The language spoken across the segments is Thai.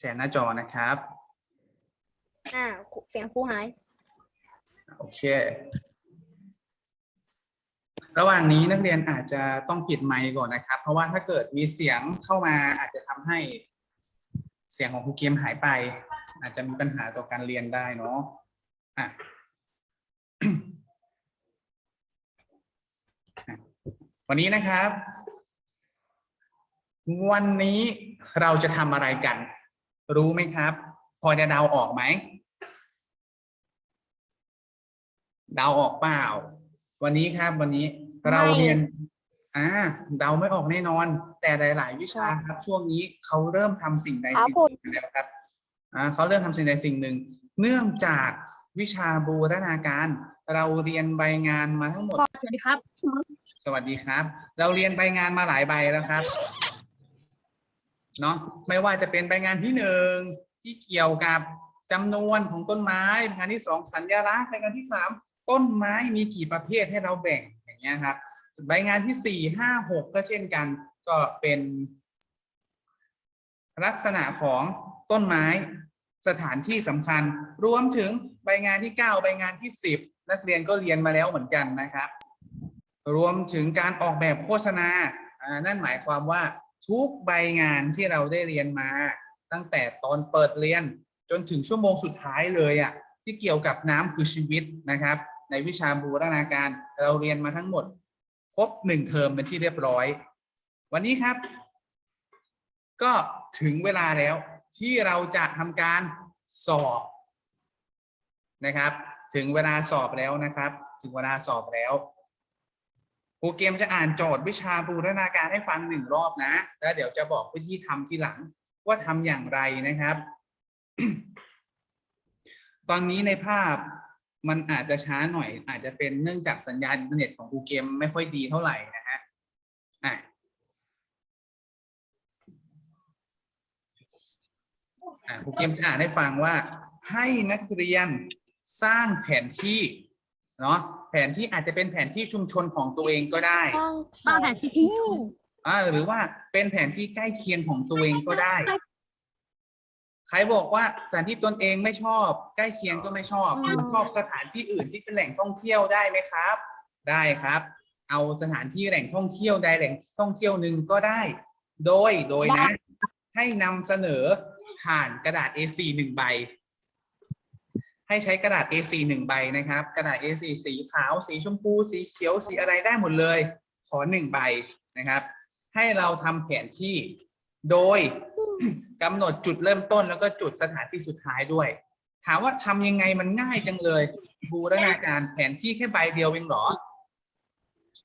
แชร์หน้าจอนะครับ อ่าเสียงครูหาย โอเค ระหว่างนี้นักเรียนอาจจะต้องปิดไมค์ก่อนนะครับ เพราะว่าถ้าเกิดมีเสียงเข้ามาอาจจะทำให้เสียงของครูเกมหายไป อาจจะมีปัญหาต่อการเรียนได้เนาะอะวันนี้นะครับ วันนี้เราจะทำอะไรกัน รู้ไหมครับ พอจะเดาออกไหมเดาออกเปล่า วันนี้ครับวันนี้เราไม่เรียนอ่าเดาไม่ออกแน่นอน แต่หลาย ๆ วิชาครับ ช่วงนี้เขาเริ่มทำสิ่งใดครับสิ่งผมหนึ่งแล้วครับอ่าเขาเริ่มทำสิ่งใดสิ่งหนึ่ง เนื่องจากวิชาบูรณาการ เราเรียนใบงานมาทั้งหมด สวัสดีครับ สวัสดีครับ เราเรียนใบงานมาหลายใบแล้วครับ เนาะไม่ว่าจะเป็นใบงานที่หนึ่งที่เกี่ยวกับจำนวนของต้นไม้ใบงานที่สองสัญลักษณ์ใบงานที่สามต้นไม้มีกี่ประเภทให้เราแบ่งอย่างเงี้ยครับใบงานที่สี่ห้าหกก็เช่นกัน ก็เป็นลักษณะของต้นไม้สถานที่สำคัญ รวมถึงใบงานที่เก้าใบงานที่สิบนักเรียนก็เรียนมาแล้วเหมือนกันนะครับ รวมถึงการออกแบบโฆษณา นั่นหมายความว่า ทุกใบงานที่เราได้เรียนมา ตั้งแต่ตอนเปิดเรียนจนถึงชั่วโมงสุดท้ายเลยอะที่เกี่ยวกับน้ำคือชีวิตนะครับ ในวิชาบูรณาการเราเรียนมาทั้งหมด ครบหนึ่งเทอมเป็นที่เรียบร้อย วันนี้ครับ ก็ถึงเวลาแล้วที่เราจะทำการสอบนะครับ ถึงเวลาสอบแล้วนะครับ ถึงเวลาสอบแล้ว ครูเกมจะอ่านโจทย์วิชาบูรณาการให้ฟังหนึ่งรอบนะ แล้วเดี๋ยวจะบอกวิธีทำทีหลังว่าทำอย่างไรนะครับ ตอนนี้ในภาพมันอาจจะช้าหน่อย อาจจะเป็นเนื่องจากสัญญาณอินเทอร์เน็ตของครูเกมไม่ค่อยดีเท่าไหร่นะฮะอะครูเกมจะอ่านให้ฟังว่าให้นักเรียนสร้างแผนที่ เนาะแผนที่อาจจะเป็นแผนที่ชุมชนของตัวเองก็ได้สร้างแผนที่อ่าหรือว่าเป็นแผนที่ใกล้เคียงของตัวเองก็ได้ ใครบอกว่าสถานที่ตนเองไม่ชอบ ใกล้เคียงก็ไม่ชอบชอบสถานที่อื่นที่เป็นแหล่งท่องเที่ยวได้ไหมครับ ได้ครับ เอาสถานที่แหล่งท่องเที่ยวใดแหล่งท่องเที่ยวหนึ่งก็ได้ โดยโดยนะ ให้นำเสนอผ่านกระดาษ A4 หนึ่งใบ ให้ใช้กระดาษ A4 หนึ่งใบนะครับ กระดาษ A4 สีขาว สีชมพู สีเขียว สีอะไรได้หมดเลย ขอหนึ่งใบนะครับ ให้เราทำแผนที่ โดยกำหนดจุดเริ่มต้นแล้วก็จุดสถานที่สุดท้ายด้วย ถามว่าทำยังไงมันง่ายจังเลยบูรณาการแผนที่แค่ใบเดียวเองหรอ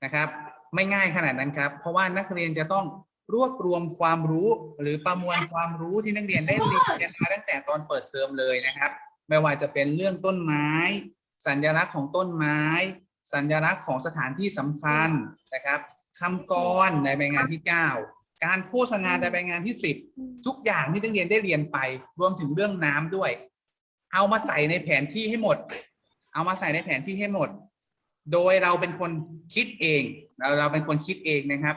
นะครับ ไม่ง่ายขนาดนั้นครับ เพราะว่านักเรียนจะต้องรวบรวมความรู้หรือประมวลความรู้ที่นักเรียนได้เรียนมาตั้งแต่ตอนเปิดเทอมเลยนะครับ ไม่ว่าจะเป็นเรื่องต้นไม้ สัญลักษณ์ของต้นไม้ สัญลักษณ์ของสถานที่สำคัญนะครับคำกรในใบงานที่ 9 การโฆษณาในใบงานที่ 10 ทุกอย่างที่นักเรียนได้เรียนไป รวมถึงเรื่องน้ำด้วย เอามาใส่ในแผนที่ให้หมด เอามาใส่ในแผนที่ให้หมด โดยเราเป็นคนคิดเอง เราเราเป็นคนคิดเองนะครับ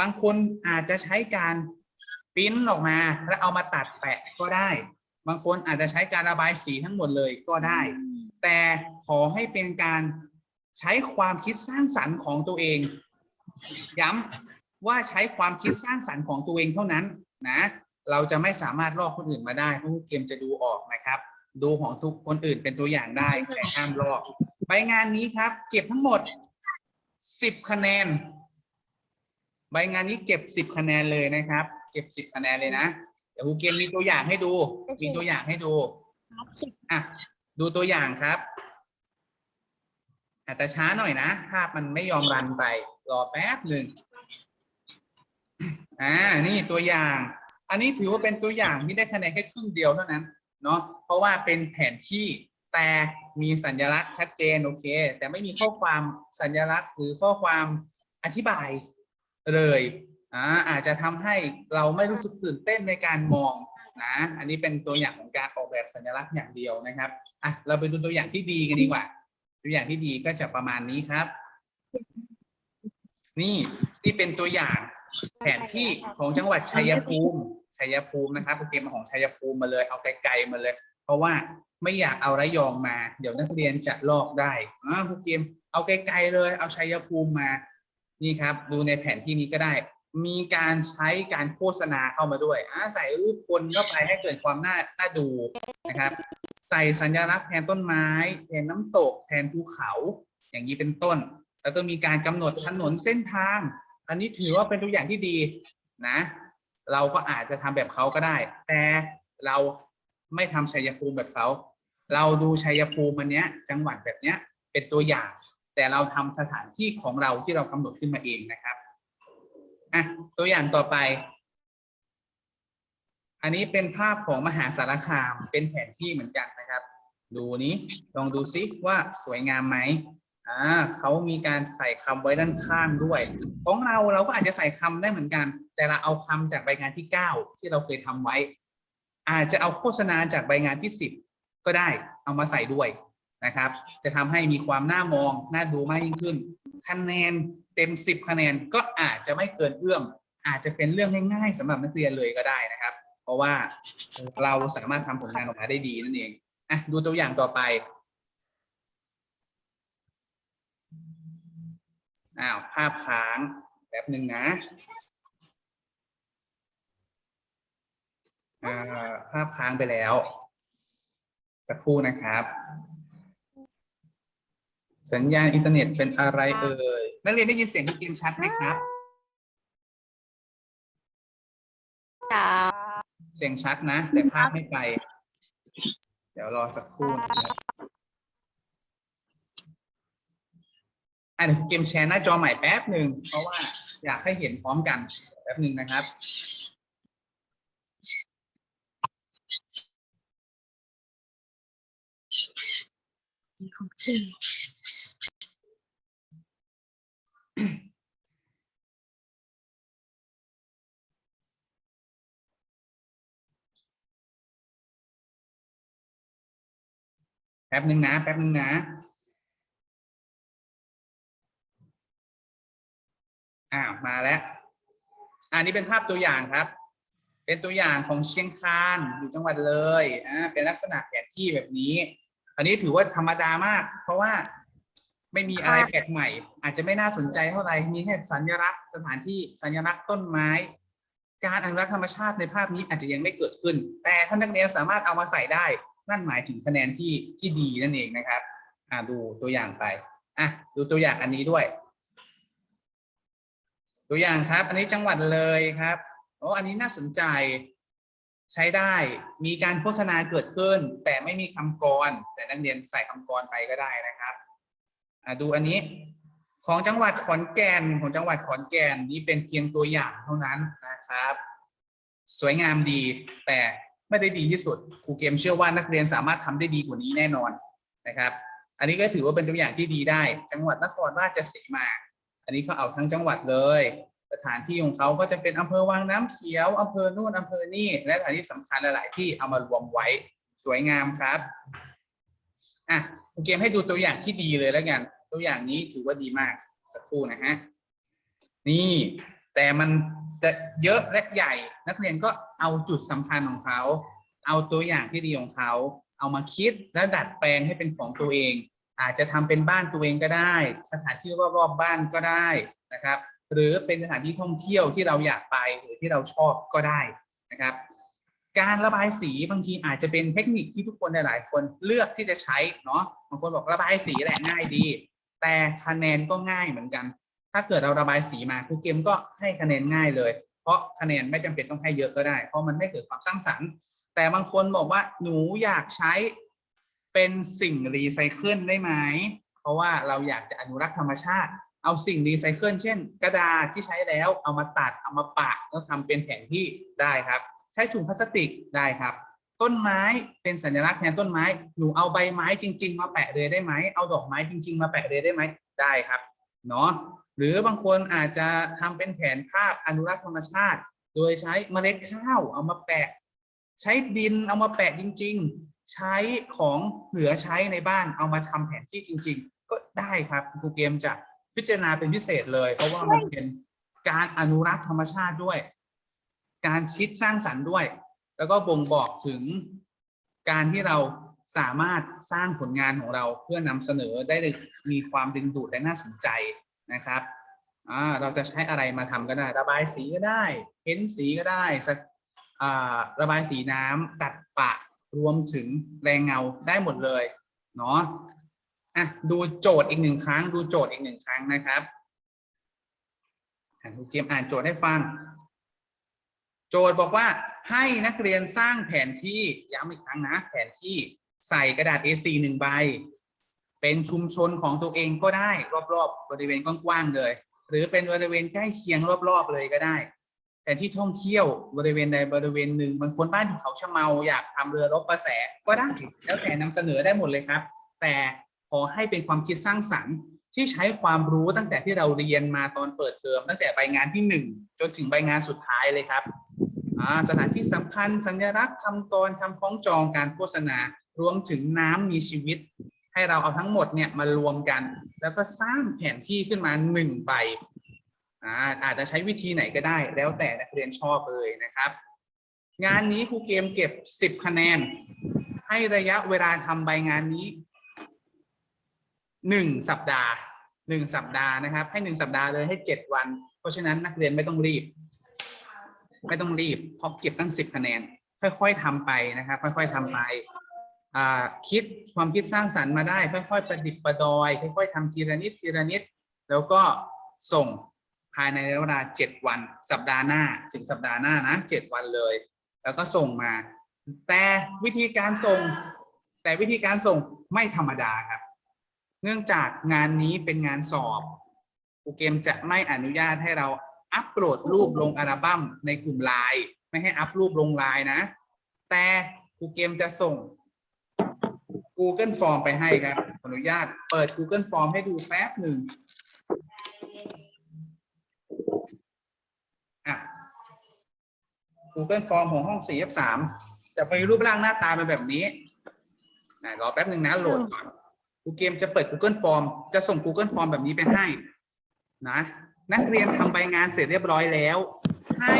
บางคนอาจจะใช้การปิ้นออกมา แล้วเอามาตัดแปะก็ได้ บางคนอาจจะใช้การระบายสีทั้งหมดเลยก็ได้ แต่ขอให้เป็นการใช้ความคิดสร้างสรรค์ของตัวเอง ย้ำว่าใช้ความคิดสร้างสรรค์ของตัวเองเท่านั้นนะ เราจะไม่สามารถลอกคนอื่นมาได้เพราะเกมจะดูออกนะครับ ดูของทุกคนอื่นเป็นตัวอย่างได้แต่ห้ามลอกใบงานนี้ครับ เก็บทั้งหมดสิบคะแนน ใบงานนี้เก็บสิบคะแนนเลยนะครับ เก็บสิบคะแนนเลยนะ เดี๋ยวครูเกมมีตัวอย่างให้ดู มีตัวอย่างให้ดูอะดูตัวอย่างครับอาจจะช้าหน่อยนะ ภาพมันไม่ยอมรันไป รอแป๊บหนึ่งอ่า นี่ตัวอย่าง อันนี้ถือว่าเป็นตัวอย่างที่ได้คะแนนแค่ครึ่งเดียวเท่านั้น เนาะ เพราะว่าเป็นแผนที่แต่มีสัญลักษณ์ชัดเจนโอเค แต่ไม่มีข้อความสัญลักษณ์หรือข้อความอธิบายเลย อ่าอาจจะทำให้เราไม่รู้สึกตื่นเต้นในการมองนะอันนี้เป็นตัวอย่างของการออกแบบสัญลักษณ์อย่างเดียวนะครับอะเราไปดูตัวอย่างที่ดีกันดีกว่า ตัวอย่างที่ดีก็จะประมาณนี้ครับ นี่นี่เป็นตัวอย่างแผนที่ของจังหวัดชัยภูมิชัยภูมินะครับครูเกมาของชัยภูมิมาเลยเอาไกลๆมาเลย เพราะว่าไม่อยากเอาระยองมา เดี๋ยวนักเรียนจะลอกได้อ่าครูเกมเอาไกลๆเลย เอาชัยภูมิมา นี่ครับ ดูในแผนที่นี้ก็ได้ มีการใช้การโฆษณาเข้ามาด้วยอ่าใส่รูปคนเข้าไปให้เกิดความน่าน่าดูนะครับ ใส่สัญลักษณ์แทนต้นไม้ แทนน้ำตก แทนภูเขา อย่างนี้เป็นต้น แล้วก็มีการกำหนดถนนเส้นทาง อันนี้ถือว่าเป็นตัวอย่างที่ดีนะ เราก็อาจจะทำแบบเขาก็ได้ แต่เราไม่ทำชัยภูมิแบบเขา เราดูชัยภูมิอันเนี้ย จังหวัดแบบเนี้ยเป็นตัวอย่าง แต่เราทำสถานที่ของเราที่เรากำหนดขึ้นมาเองนะครับ ตัวอย่างต่อไป อันนี้เป็นภาพของมหาสารคาม เป็นแผนที่เหมือนกันนะครับ ดูนี้ลองดูซิว่าสวยงามไหมอ่าเขามีการใส่คำไว้ด้านข้างด้วย ของเราเราก็อาจจะใส่คำได้เหมือนกัน แต่เราเอาคำจากใบงานที่9ที่เราเคยทำไว้ อาจจะเอาโฆษณาจากใบงานที่10ก็ได้เอามาใส่ด้วยนะครับ จะทำให้มีความน่ามอง น่าดูมากยิ่งขึ้น คะแนนเต็ม10คะแนนก็อาจจะไม่เกินเอื้อม อาจจะเป็นเรื่องง่ายๆสำหรับนักเรียนเลยก็ได้นะครับ เพราะว่าเราสามารถทำผลงานออกมาได้ดีนั่นเองอะดูตัวอย่างต่อไปอ้าวภาพค้างแบบหนึ่งนะภาพค้างไปแล้ว สักครู่นะครับ สัญญาณอินเทอร์เน็ตเป็นอะไรเอ่ยนักเรียนได้ยินเสียงคุณจิมชัดไหมครับ เสียงชัดนะ แต่ภาพไม่ไป เดี๋ยวรอสักครู่นะครับอะเดี๋ยวเกมแชร์หน้าจอใหม่แป๊บหนึ่งเพราะว่าอยากให้เห็นพร้อมกันแป๊บหนึ่งนะครับ ของจริง ป๊บหนึ่งนะ แป๊บหนึ่งนะอ้าวมาแล้ว อันนี้เป็นภาพตัวอย่างครับ เป็นตัวอย่างของเชียงคานอยู่จังหวัดเลยอ่าเป็นลักษณะแผนที่แบบนี้ อันนี้ถือว่าธรรมดามาก เพราะว่าไม่มีอะไรแปลกใหม่ อาจจะไม่น่าสนใจเท่าไหร่มีแค่สัญลักษณ์สถานที่สัญลักษณ์ต้นไม้ การอนุรักษ์ธรรมชาติในภาพนี้อาจจะยังไม่เกิดขึ้น แต่ท่านนักเรียนสามารถเอามาใส่ได้ นั่นหมายถึงคะแนนที่ที่ดีนั่นเองนะครับ อ่าดูตัวอย่างไป อะดูตัวอย่างอันนี้ด้วย ตัวอย่างครับ อันนี้จังหวัดเลยครับโอ้อันนี้น่าสนใจใช้ได้ มีการโฆษณาเกิดขึ้น แต่ไม่มีคำกร แต่นักเรียนใส่คำกรไปก็ได้นะครับอ่าดูอันนี้ของจังหวัดขอนแก่นของจังหวัดขอนแก่นนี่เป็นเพียงตัวอย่างเท่านั้นนะครับ สวยงามดีแต่ ไม่ได้ดีที่สุดครูเกมเชื่อว่านักเรียนสามารถทำได้ดีกว่านี้แน่นอนนะครับ อันนี้ก็ถือว่าเป็นตัวอย่างที่ดีได้ จังหวัดนครราชสีมา อันนี้เขาเอาทั้งจังหวัดเลย สถานที่ของเขาก็จะเป็นอำเภอวังน้ำเขียวอำเภอนู่นอำเภอนี่และสถานที่สำคัญหลาย ๆ ที่เอามารวมไว้สวยงามครับอะครูเกมให้ดูตัวอย่างที่ดีเลยแล้วกัน ตัวอย่างนี้ถือว่าดีมากสักครู่นะฮะนี่แต่มัน จะเยอะและใหญ่ นักเรียนก็เอาจุดสำคัญของเขา เอาตัวอย่างที่ดีของเขา เอามาคิดและดัดแปลงให้เป็นของตัวเอง อาจจะทำเป็นบ้านตัวเองก็ได้ สถานที่รอบๆบ้านก็ได้นะครับ หรือเป็นสถานที่ท่องเที่ยวที่เราอยากไปหรือที่เราชอบก็ได้นะครับ การระบายสีบางทีอาจจะเป็นเทคนิคที่ทุกคนหลายๆคนเลือกที่จะใช้เนาะบางคนบอกระบายสีแหละง่ายดี แต่คะแนนก็ง่ายเหมือนกัน ถ้าเกิดเราระบายสีมาครูเกมก็ให้คะแนนง่ายเลย เพราะคะแนนไม่จำเป็นต้องให้เยอะก็ได้ เพราะมันไม่เกิดความสร้างสรรค์ แต่บางคนบอกว่าหนูอยากใช้เป็นสิ่งรีไซเคิลได้ไหม เพราะว่าเราอยากจะอนุรักษ์ธรรมชาติ เอาสิ่งรีไซเคิลเช่น กระดาษที่ใช้แล้วเอามาตัดเอามาปะแล้วทำเป็นแผนที่ได้ครับ ใช้ถุงพลาสติกได้ครับต้นไม้เป็นสัญลักษณ์แทนต้นไม้ หนูเอาใบไม้จริง ๆ มาแปะเลยได้ไหม เอาดอกไม้จริง ๆ มาแปะเลยได้ไหม ได้ครับ เนาะ หรือบางคนอาจจะทำเป็นแผนภาพอนุรักษ์ธรรมชาติ โดยใช้เมล็ดข้าวเอามาแปะ ใช้ดินเอามาแปะจริง ๆ ใช้ของเหลือใช้ในบ้านเอามาทำแผนที่จริง ๆ ก็ได้ครับครูเกมจะพิจารณาเป็นพิเศษเลย เพราะว่ามันเป็นการอนุรักษ์ธรรมชาติด้วย การคิดสร้างสรรค์ด้วย แล้วก็บ่งบอกถึงการที่เราสามารถสร้างผลงานของเราเพื่อนำเสนอได้มีความดึงดูดและน่าสนใจ นะครับอ่าเราจะใช้อะไรมาทำก็ได้ ระบายสีก็ได้เพ้นสีก็ได้สักอ่าระบายสีน้ำตัดปะรวมถึงแรงเงาได้หมดเลยเนาะอะดูโจทย์อีกหนึ่งครั้ง ดูโจทย์อีกหนึ่งครั้งนะครับครูเกมอ่านโจทย์ให้ฟัง โจทย์บอกว่าให้นักเรียนสร้างแผนที่ย้ำอีกครั้งนะ แผนที่ใส่กระดาษ A4 หนึ่งใบ เป็นชุมชนของตัวเองก็ได้รอบๆ บริเวณกว้างๆเลย หรือเป็นบริเวณใกล้เคียงรอบๆเลยก็ได้แผนที่ท่องเที่ยวบริเวณใดบริเวณหนึ่งบางคนบ้านอยู่เขาชะเมาอยากทำเรือรบกระแสก็ได้แล้วแต่นำเสนอได้หมดเลยครับ แต่ขอให้เป็นความคิดสร้างสรรค์ที่ใช้ความรู้ตั้งแต่ที่เราเรียนมาตอนเปิดเทอมตั้งแต่ใบงานที่หนึ่งจนถึงใบงานสุดท้ายเลยครับสถานที่สำคัญสัญลักษณ์คำกรคำคล้องจองการโฆษณารวมถึงน้ำมีชีวิต ให้เราเอาทั้งหมดเนี่ยมารวมกัน แล้วก็สร้างแผนที่ขึ้นมาหนึ่งใบอ่าอาจจะใช้วิธีไหนก็ได้ แล้วแต่นักเรียนชอบเลยนะครับ งานนี้ครูเกมเก็บ 10 คะแนน ให้ระยะเวลาทำใบงานนี้หนึ่งสัปดาห์หนึ่งสัปดาห์นะครับ ให้หนึ่งสัปดาห์เลยให้เจ็ดวัน เพราะฉะนั้นนักเรียนไม่ต้องรีบ ไม่ต้องรีบเพราะเก็บตั้งสิบคะแนน ค่อยๆทำไปนะครับ ค่อยๆทำไป คิดความคิดสร้างสรรค์มาได้ ค่อยๆ ประดิษฐ์ประดอย ค่อยๆทำทีละนิดทีละนิด แล้วก็ส่งภายในระยะเวลาเจ็ดวัน สัปดาห์หน้าถึงสัปดาห์หน้านะเจ็ดวันเลย แล้วก็ส่งมา แต่วิธีการส่ง แต่วิธีการส่งไม่ธรรมดาครับ เนื่องจากงานนี้เป็นงานสอบครูเกมจะไม่อนุญาตให้เราอัปโหลดรูปลงอัลบั้มในกลุ่มไลน์ไม่ให้อัปรูปลงไลน์นะ แต่ครูเกมจะส่ง Google Form ไปให้ครับขออนุญาตเปิด Google Form ให้ดูแป๊บหนึ่งอะ Google Form ของห้อง 4F3 จะไปรูปร่างหน้าตาเป็นแบบนี้นะรอแป๊บหนึ่งนะโหลดก่อนครูเกมจะเปิด Google Form จะส่ง Google Form แบบนี้ไปให้ นะ นักเรียนทำใบงานเสร็จเรียบร้อยแล้ว ให้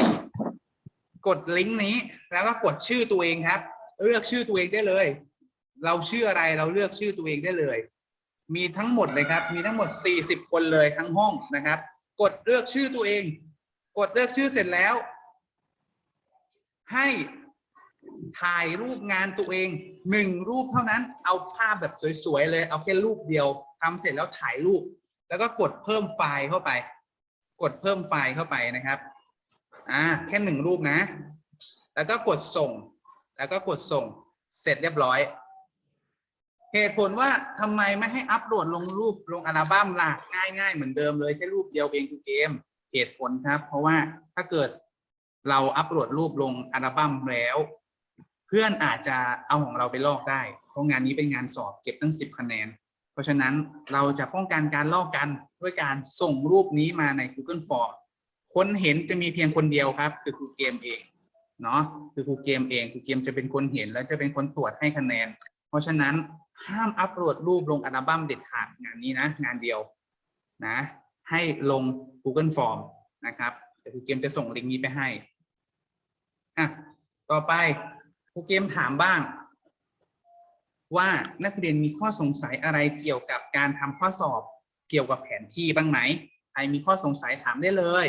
กดลิงก์นี้ แล้วก็กดชื่อตัวเองครับ เลือกชื่อตัวเองได้เลย เราชื่ออะไรเราเลือกชื่อตัวเองได้เลย มีทั้งหมดเลยครับ มีทั้งหมด 40 คนเลยทั้งห้องนะครับ กดเลือกชื่อตัวเอง กดเลือกชื่อเสร็จแล้ว ให้ถ่ายรูปงานตัวเองหนึ่งรูปเท่านั้น เอาภาพแบบสวยๆเลย เอาแค่รูปเดียวทำเสร็จแล้วถ่ายรูป แล้วก็กดเพิ่มไฟล์เข้าไป กดเพิ่มไฟล์เข้าไปนะครับ อ่าแค่หนึ่งรูปนะ แล้วก็กดส่ง แล้วก็กดส่ง เสร็จเรียบร้อย เหตุผลว่าทำไมไม่ให้อัปโหลดลงรูปลงอัลบั้มล่ะง่าย ๆ เหมือนเดิมเลยแค่รูปเดียวเองคือเกม เหตุผลครับ เพราะว่าถ้าเกิดเราอัปโหลดรูปลงอัลบั้มแล้ว เพื่อนอาจจะเอาของเราไปลอกได้ เพราะงานนี้เป็นงานสอบเก็บตั้งสิบคะแนน เพราะฉะนั้นเราจะป้องกันการลอกกันด้วยการส่งรูปนี้มาใน Google Form คนเห็นจะมีเพียงคนเดียวครับ คือครูเกมเองเนาะคือครูเกมเองครูเกมจะเป็นคนเห็นและจะเป็นคนตรวจให้คะแนน เพราะฉะนั้น ห้ามอัปโหลดรูปลงอัลบั้มเด็ดขาดงานนี้นะ งานเดียวนะ ให้ลง Google Form นะครับเดี๋ยวครูเกมจะส่งลิงก์นี้ไปให้อะต่อไปครูเกมถามบ้าง ว่านักเรียนมีข้อสงสัยอะไรเกี่ยวกับการทำข้อสอบเกี่ยวกับแผนที่บ้างไหมใครมีข้อสงสัยถามได้เลย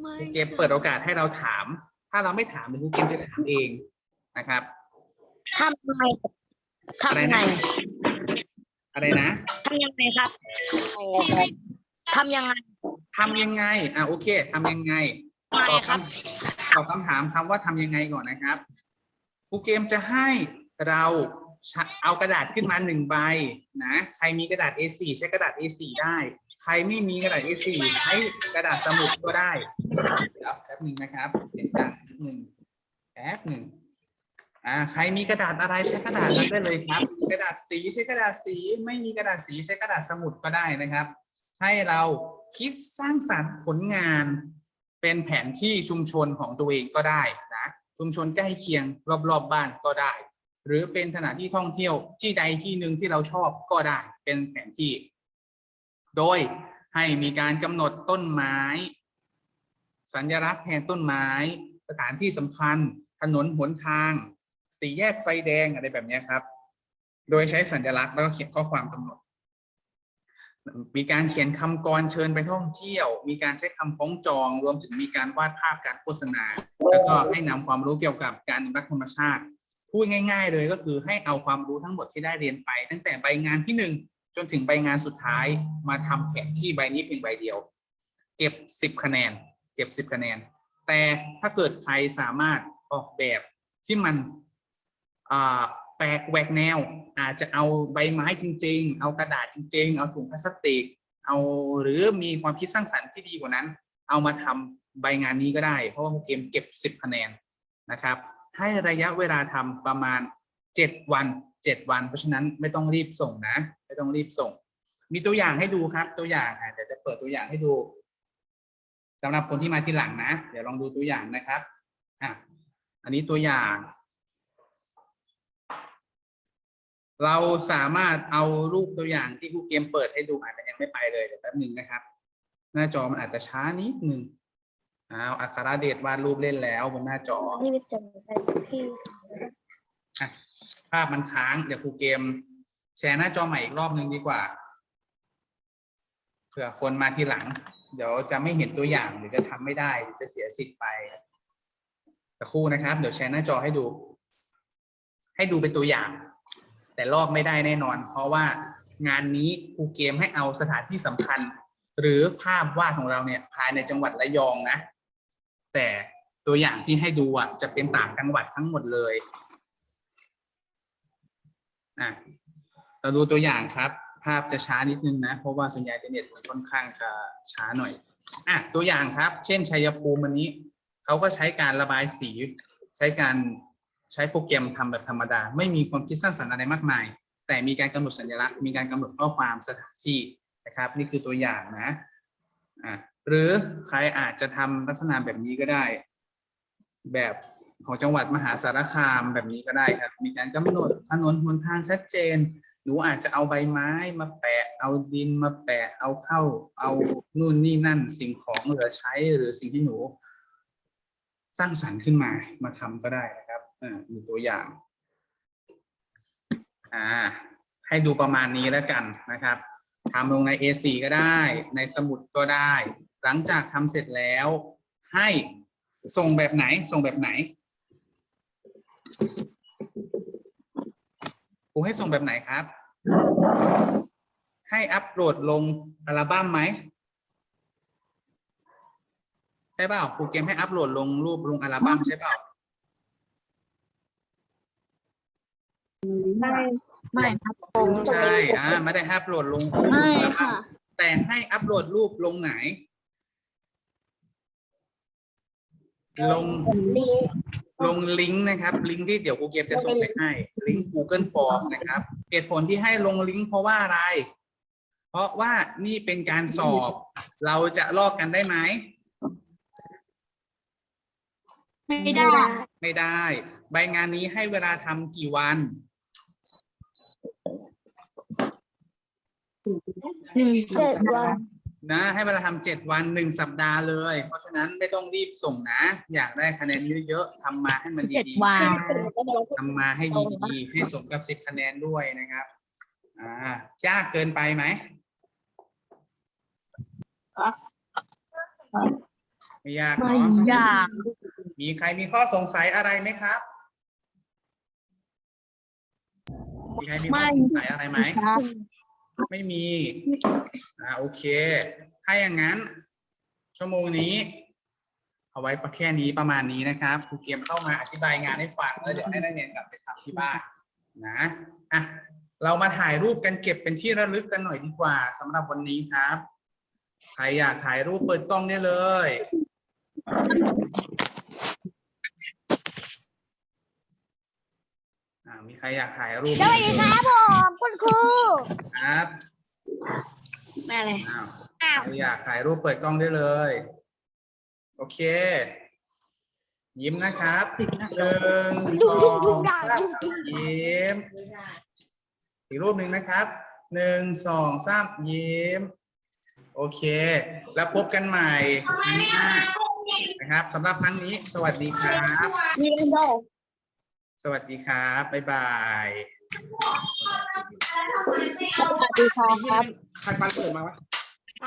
ไม่ครูเกมเปิดโอกาสให้เราถาม ถ้าเราไม่ถามเดี๋ยวครูเกมจะถามเอง นะครับทำยังไงทำยังไงอะไรนะทำยังไงครับทำยังไงทำยังไงอะโอเคทำยังไงทำไงตอบครับคำตอบคำถามคำว่าทำยังไงก่อนนะครับครูเกมจะให้เราเอากระดาษขึ้นมาหนึ่งใบนะใครมีกระดาษ A4 ใช้กระดาษ A4 ได้ ใครไม่มีกระดาษ A4 ใช้กระดาษสมุดก็ได้เดี๋ยวแป๊บหนึ่งนะครับเสียงดังนิดหนึ่งแป๊บหนึ่ง อ่าใครมีกระดาษอะไรใช้กระดาษนั้นได้เลยครับ กระดาษสีใช้กระดาษสี ไม่มีกระดาษสีใช้กระดาษสมุดก็ได้นะครับ ให้เราคิดสร้างสรรค์ผลงาน เป็นแผนที่ชุมชนของตัวเองก็ได้นะชุมชนใกล้เคียงรอบๆบบ้านก็ได้ หรือเป็นสถานที่ท่องเที่ยวที่ใดที่หนึ่งที่เราชอบก็ได้เป็นแผนที่ โดยให้มีการกำหนดต้นไม้ สัญลักษณ์แทนต้นไม้ สถานที่สำคัญ ถนนหนทาง สี่แยกไฟแดงอะไรแบบนี้ครับ โดยใช้สัญลักษณ์แล้วก็เขียนข้อความกำหนด มีการเขียนคำกรเชิญไปท่องเที่ยว มีการใช้คำคล้องจอง รวมถึงมีการวาดภาพการโฆษณา แล้วก็ให้นำความรู้เกี่ยวกับการอนุรักษ์ธรรมชาติ พูดง่าย ๆ เลยก็คือให้เอาความรู้ทั้งหมดที่ได้เรียนไป ตั้งแต่ใบงานที่หนึ่งจนถึงใบงานสุดท้ายมาทำแผนที่ใบนี้เพียงใบเดียว เก็บสิบคะแนน เก็บสิบคะแนนแต่ถ้าเกิดใครสามารถออกแบบที่มัน แปลกแหวกแนว อาจจะเอาใบไม้จริง ๆ เอากระดาษจริง ๆ เอาถุงพลาสติก เอาหรือมีความคิดสร้างสรรค์ที่ดีกว่านั้น เอามาทำใบงานนี้ก็ได้ เพราะว่าเกมเก็บสิบคะแนนนะครับ ให้ระยะเวลาทำประมาณเจ็ดวันเจ็ดวัน เพราะฉะนั้นไม่ต้องรีบส่งนะ ไม่ต้องรีบส่ง มีตัวอย่างให้ดูครับ ตัวอย่างอะเดี๋ยวจะเปิดตัวอย่างให้ดูสำหรับคนที่มาทีหลังนะ เดี๋ยวลองดูตัวอย่างนะครับอะอันนี้ตัวอย่าง เราสามารถเอารูปตัวอย่างที่ครูเกมเปิดให้ดูอาจจะยังไม่ไปเลยเดี๋ยวแป๊บหนึ่งนะครับ หน้าจอมันอาจจะช้านิดหนึ่งอ้าวอัครเดชวาดรูปเล่นแล้วบนหน้าจอนี่เป็นจำเป็นที่อะภาพมันค้างเดี๋ยวครูเกม แชร์หน้าจอใหม่อีกรอบหนึ่งดีกว่าเผื่อคนมาทีหลัง เดี๋ยวจะไม่เห็นตัวอย่างหรือจะทำไม่ได้หรือจะเสียสิทธิ์ไปสักครู่นะครับ เดี๋ยวแชร์หน้าจอให้ดู ให้ดูเป็นตัวอย่าง แต่ลอกไม่ได้แน่นอน เพราะว่างานนี้ครูเกมให้เอาสถานที่สำคัญ หรือภาพวาดของเราเนี่ยภายในจังหวัดระยองนะ แต่ตัวอย่างที่ให้ดูอะจะเป็นต่างจังหวัดทั้งหมดเลยอะเราดูตัวอย่างครับ ภาพจะช้านิดนึงนะ เพราะว่าสัญญาณเทอร์เน็ตค่อนข้างจะช้าหน่อยอะตัวอย่างครับ เช่นชัยภูมิวันนี้เขาก็ใช้การระบายสี ใช้การ ใช้โปรแกรมทำแบบธรรมดา ไม่มีความคิดสร้างสรรค์อะไรมากมาย แต่มีการกำหนดสัญลักษณ์ มีการกำหนดข้อความสถานที่นะครับ นี่คือตัวอย่างนะอะหรือใครอาจจะทำลักษณะแบบนี้ก็ได้ แบบของจังหวัดมหาสารคามแบบนี้ก็ได้ครับ มีการกำหนดถนนหนทางชัดเจน หนูอาจจะเอาใบไม้มาแปะ เอาดินมาแปะ เอาเข้า เอานู่นนี่นั่น สิ่งของเหลือใช้หรือสิ่งที่หนู สร้างสรรค์ขึ้นมา มาทำก็ได้นะครับ มีตัวอย่าง อ่า ให้ดูประมาณนี้แล้วกันนะครับทำลงใน A4 ก็ได้ ในสมุดก็ได้ หลังจากทำเสร็จแล้ว ให้ส่งแบบไหน ส่งแบบไหนครูให้ส่งแบบไหนครับ ให้อัปโหลดลงอัลบั้มไหมใช่เปล่าครูเกมให้อัปโหลดลงรูปลงอัลบั้มใช่เปล่า ไม่ไม่ครับผมใช่อ่าไม่ได้อัปโหลดลงรูปไม่อัลบั้ค่ะมแต่ให้อัปโหลดรูปลงไหน ลงลงลิงก์นะครับ ลิงก์ที่เดี๋ยวครูเก็บจะส่งไปให้ ลิงก์ Google Form นะครับเหตุผลที่ให้ลงลิงก์เพราะว่าอะไร เพราะว่านี่เป็นการสอบ เราจะลอกกันได้ไหมไม่ได้ ไม่ได้ ใบงานนี้ให้เวลาทำกี่วัน หนึ่งเจ็ดวันนะให้เวลาทำเจ็ดวันหนึ่งสัปดาห์เลย เพราะฉะนั้นไม่ต้องรีบส่งนะ อยากได้คะแนนเยอะๆทำมาให้มันเจ็ดดีวันๆทำมาให้ดีๆ ให้สมกับสิบคะแนนด้วยนะครับ อ่ายากเกินไปไหมไม่ยากไม่เนาะยาก มีใครมีข้อสงสัยอะไรไหมครับ มีใครมีข้อสงสัยอะไรไหม ครับ ไม่มีอ่าโอเค ถ้าอย่างนั้น ชั่วโมงนี้ เอาไว้ประแค่นี้ประมาณนี้นะครับครูเกมเข้ามาอธิบายงานให้ฟังแล้วเดี๋ยวให้นักเรียนกลับไปทำที่บ้านนะอะเรามาถ่ายรูปกันเก็บเป็นที่ระลึกกันหน่อยดีกว่าสำหรับวันนี้ครับ ใครอยากถ่ายรูปเปิดกล้องได้เลย อ่ามีใครอยากถ่ายรูปสวัสดีครับผมคุณครูครับแม่เลยอ้าวอ้าวใครอยากถ่ายรูปเปิดกล้องได้เลย โอเค ยิ้มนะครับหนึ่งสองสามยิ้มอีกรูปหนึ่งนะครับหนึ่งสองสามยิ้ม โอโอเค แล้วพบกันใหม่ครั้งหน้านะครับสำหรับครั้งนี้ สวัสดีครับมีเรนโด สวัสดีครับ บ๊ายบายสวัสดีครับ ใครฟันเปิดมาวะ ไป